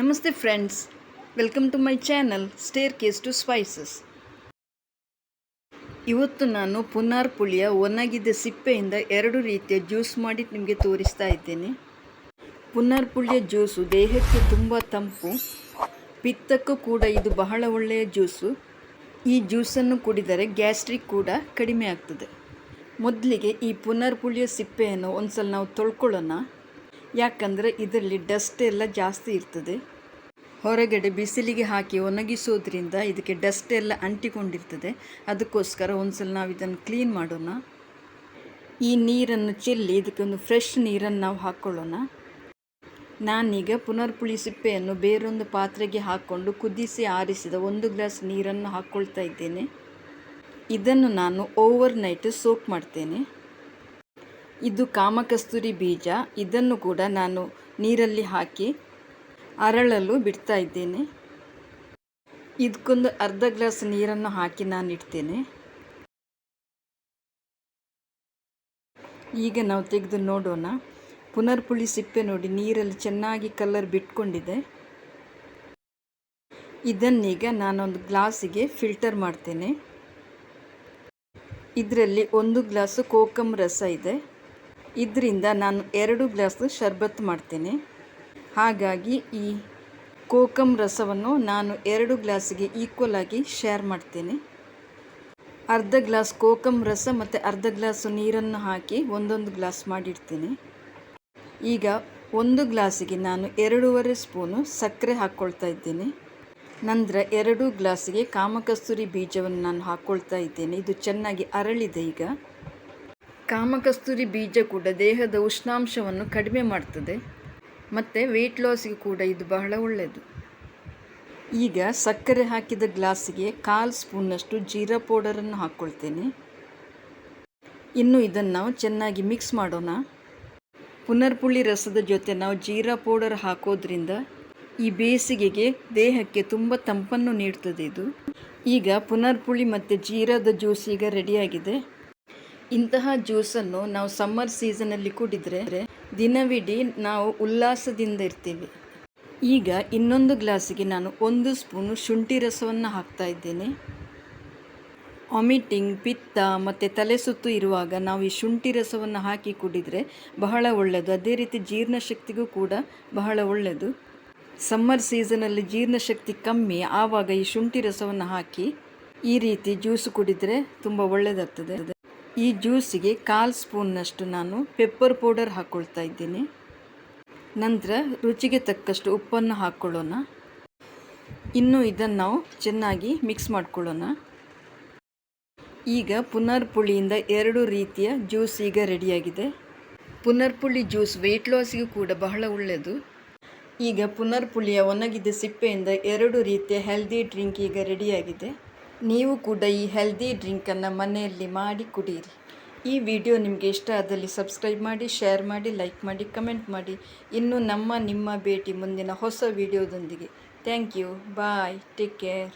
ನಮಸ್ತೆ friends, welcome to my channel staircase to spices. ಇವತ್ತು ನಾನು ಪುನಾರ್ಪುಳಿಯ ಒಣಗಿದ ಸಿಪ್ಪೆಯಿಂದ ಎರಡು ರೀತಿಯ ಜ್ಯೂಸ್ ಮಾಡಿ ನಿಮಗೆ ತೋರಿಸ್ತಾ ಇದ್ದೇನೆ. ಪುನಾರ್ ಪುಳಿಯ ಜ್ಯೂಸು ದೇಹಕ್ಕೆ ತುಂಬ ತಂಪು, ಪಿತ್ತಕ್ಕೂ ಕೂಡ ಇದು ಬಹಳ ಒಳ್ಳೆಯ ಜ್ಯೂಸು. ಈ ಜ್ಯೂಸನ್ನು ಕುಡಿದರೆ ಗ್ಯಾಸ್ಟ್ರಿಕ್ ಕೂಡ ಕಡಿಮೆ ಆಗ್ತದೆ. ಮೊದಲಿಗೆ ಈ ಪುನರ್ ಪುಳಿಯ ಸಿಪ್ಪೆಯನ್ನು ಒಂದ್ಸಲ ನಾವು ತೊಳ್ಕೊಳ್ಳೋಣ. ಯಾಕಂದರೆ ಇದರಲ್ಲಿ ಡಸ್ಟ್ ಎಲ್ಲ ಜಾಸ್ತಿ ಇರ್ತದೆ. ಹೊರಗಡೆ ಬಿಸಿಲಿಗೆ ಹಾಕಿ ಒಣಗಿಸೋದ್ರಿಂದ ಇದಕ್ಕೆ ಡಸ್ಟ್ ಎಲ್ಲ ಅಂಟಿಕೊಂಡಿರ್ತದೆ. ಅದಕ್ಕೋಸ್ಕರ ಒಂದ್ಸಲ ನಾವು ಇದನ್ನು ಕ್ಲೀನ್ ಮಾಡೋಣ. ಈ ನೀರನ್ನು ಚೆಲ್ಲಿ ಇದಕ್ಕೊಂದು ಫ್ರೆಶ್ ನೀರನ್ನು ನಾವು ಹಾಕ್ಕೊಳ್ಳೋಣ ನಾನೀಗ ಪುನರ್ಪುಳಿ ಸಿಪ್ಪೆಯನ್ನು ಬೇರೊಂದು ಪಾತ್ರೆಗೆ ಹಾಕ್ಕೊಂಡು ಕುದಿಸಿ ಆರಿಸಿದ ಒಂದು ಗ್ಲಾಸ್ ನೀರನ್ನು ಹಾಕ್ಕೊಳ್ತಾ ಇದ್ದೇನೆ. ಇದನ್ನು ನಾನು ಓವರ್ ನೈಟ್ ಸೋಕ್ ಮಾಡ್ತೇನೆ. ಇದು ಕಾಮಕಸ್ತೂರಿ ಬೀಜ. ಇದನ್ನು ಕೂಡ ನಾನು ನೀರಲ್ಲಿ ಹಾಕಿ ಅರಳಲು ಬಿಡ್ತಾ ಇದ್ದೇನೆ. ಇದಕ್ಕೊಂದು ಅರ್ಧ ಗ್ಲಾಸ್ ನೀರನ್ನು ಹಾಕಿ ನಾನು ಇಡ್ತೇನೆ. ಈಗ ನಾವು ತೆಗೆದು ನೋಡೋಣ. ಪುನರ್ಪುಳಿ ಸಿಪ್ಪೆ ನೋಡಿ, ನೀರಲ್ಲಿ ಚೆನ್ನಾಗಿ ಕಲರ್ ಬಿಟ್ಕೊಂಡಿದೆ. ಇದನ್ನೀಗ ನಾನೊಂದು ಗ್ಲಾಸಿಗೆ ಫಿಲ್ಟರ್ ಮಾಡ್ತೇನೆ. ಇದರಲ್ಲಿ ಒಂದು ಗ್ಲಾಸು ಕೋಕಮ್ ರಸ ಇದೆ. ಇದರಿಂದ ನಾನು ಎರಡು ಗ್ಲಾಸ್ ಶರ್ಬತ್ ಮಾಡ್ತೇನೆ. ಹಾಗಾಗಿ ಈ ಕೋಕಮ್ ರಸವನ್ನು ನಾನು ಎರಡು ಗ್ಲಾಸಿಗೆ ಈಕ್ವಲ್ ಆಗಿ ಶೇರ್ ಮಾಡ್ತೇನೆ. ಅರ್ಧ ಗ್ಲಾಸ್ ಕೋಕಮ್ ರಸ ಮತ್ತು ಅರ್ಧ ಗ್ಲಾಸು ನೀರನ್ನು ಹಾಕಿ ಒಂದೊಂದು ಗ್ಲಾಸ್ ಮಾಡಿಡ್ತೇನೆ. ಈಗ ಒಂದು ಗ್ಲಾಸಿಗೆ ನಾನು ಎರಡೂವರೆ ಸ್ಪೂನು ಸಕ್ಕರೆ ಹಾಕ್ಕೊಳ್ತಾ ಇದ್ದೇನೆ. ನಂತರ ಎರಡು ಗ್ಲಾಸಿಗೆ ಕಾಮಕಸ್ತೂರಿ ಬೀಜವನ್ನು ನಾನು ಹಾಕ್ಕೊಳ್ತಾ ಇದ್ದೇನೆ. ಇದು ಚೆನ್ನಾಗಿ ಅರಳಿದೆ ಈಗ. ಕಾಮಕಸ್ತೂರಿ ಬೀಜ ಕೂಡ ದೇಹದ ಉಷ್ಣಾಂಶವನ್ನು ಕಡಿಮೆ ಮಾಡ್ತದೆ, ಮತ್ತು ವೆಯ್ಟ್ ಲಾಸ್ಗೆ ಕೂಡ ಇದು ಬಹಳ ಒಳ್ಳೆಯದು ಈಗ ಸಕ್ಕರೆ ಹಾಕಿದ ಗ್ಲಾಸಿಗೆ ಕಾಲು ಸ್ಪೂನ್ನಷ್ಟು ಜೀರಾ ಪೌಡರನ್ನು ಹಾಕ್ಕೊಳ್ತೇನೆ ಇನ್ನು ಇದನ್ನು ನಾವು ಚೆನ್ನಾಗಿ ಮಿಕ್ಸ್ ಮಾಡೋಣ. ಪುನರ್ಪುಳಿ ರಸದ ಜೊತೆ ನಾವು ಜೀರಾ ಪೌಡರ್ ಹಾಕೋದ್ರಿಂದ ಈ ಬೇಸಿಗೆಗೆ ದೇಹಕ್ಕೆ ತುಂಬ ತಂಪನ್ನು ನೀಡ್ತದೆ ಇದು. ಈಗ ಪುನರ್ಪುಳಿ ಮತ್ತು ಜೀರಾದ ಜ್ಯೂಸ್ ಈಗ ರೆಡಿಯಾಗಿದೆ ಇಂತಹ ಜ್ಯೂಸನ್ನು ನಾವು ಸಮ್ಮರ್ ಸೀಸನಲ್ಲಿ ಕುಡಿದರೆ ದಿನವಿಡೀ ನಾವು ಉಲ್ಲಾಸದಿಂದ ಇರ್ತೀವಿ. ಈಗ ಇನ್ನೊಂದು ಗ್ಲಾಸಿಗೆ ನಾನು ಒಂದು ಸ್ಪೂನು ಶುಂಠಿ ರಸವನ್ನು ಹಾಕ್ತಾ ಇದ್ದೇನೆ. ವಾಮಿಟಿಂಗ್ ಪಿತ್ತ ಮತ್ತು ತಲೆ ಸುತ್ತು ಇರುವಾಗ ನಾವು ಈ ಶುಂಠಿ ರಸವನ್ನು ಹಾಕಿ ಕುಡಿದರೆ ಬಹಳ ಒಳ್ಳೆಯದು ಅದೇ ರೀತಿ ಜೀರ್ಣಶಕ್ತಿಗೂ ಕೂಡ ಬಹಳ ಒಳ್ಳೆಯದು ಸಮ್ಮರ್ ಸೀಸನಲ್ಲಿ ಜೀರ್ಣಶಕ್ತಿ ಕಮ್ಮಿ, ಆವಾಗ ಈ ಶುಂಠಿ ರಸವನ್ನು ಹಾಕಿ ಈ ರೀತಿ ಜ್ಯೂಸು ಕುಡಿದರೆ ತುಂಬ ಒಳ್ಳೆಯದಾಗ್ತದೆ ಈ ಜ್ಯೂಸಿಗೆ ಕಾಲು ಸ್ಪೂನ್ನಷ್ಟು ನಾನು ಪೆಪ್ಪರ್ ಪೌಡರ್ ಹಾಕ್ಕೊಳ್ತಾ ಇದ್ದೀನಿ. ನಂತರ ರುಚಿಗೆ ತಕ್ಕಷ್ಟು ಉಪ್ಪನ್ನು ಹಾಕ್ಕೊಳ್ಳೋಣ ಇನ್ನು ಇದನ್ನು ನಾವು ಚೆನ್ನಾಗಿ ಮಿಕ್ಸ್ ಮಾಡ್ಕೊಳ್ಳೋಣ. ಈಗ ಪುನರ್ಪುಳಿಯಿಂದ ಎರಡು ರೀತಿಯ ಜ್ಯೂಸ್ ಈಗ ರೆಡಿಯಾಗಿದೆ. ಪುನರ್ಪುಳಿ ಜ್ಯೂಸ್ ವೆಯ್ಟ್ ಲಾಸಿಗೂ ಕೂಡ ಬಹಳ ಒಳ್ಳೆಯದು ಈಗ ಪುನರ್ಪುಳಿಯ ಒಣಗಿದ ಸಿಪ್ಪೆಯಿಂದ ಎರಡು ರೀತಿಯ ಹೆಲ್ದಿ ಡ್ರಿಂಕ್ ಈಗ ರೆಡಿಯಾಗಿದೆ. ನೀವು ಕೂಡ ಈ ಹೆಲ್ದಿ ಡ್ರಿಂಕನ್ನು ಮನೆಯಲ್ಲಿ ಮಾಡಿ ಕುಡಿಯಿರಿ ಈ ವಿಡಿಯೋ ನಿಮಗೆ ಇಷ್ಟ ಆದಲ್ಲಿ ಸಬ್ಸ್ಕ್ರೈಬ್ ಮಾಡಿ ಶೇರ್ ಮಾಡಿ ಲೈಕ್ ಮಾಡಿ ಕಮೆಂಟ್ ಮಾಡಿ. ಇನ್ನು ನಮ್ಮ ನಿಮ್ಮ ಭೇಟಿ ಮುಂದಿನ ಹೊಸ ವಿಡಿಯೋದೊಂದಿಗೆ thank you bye take care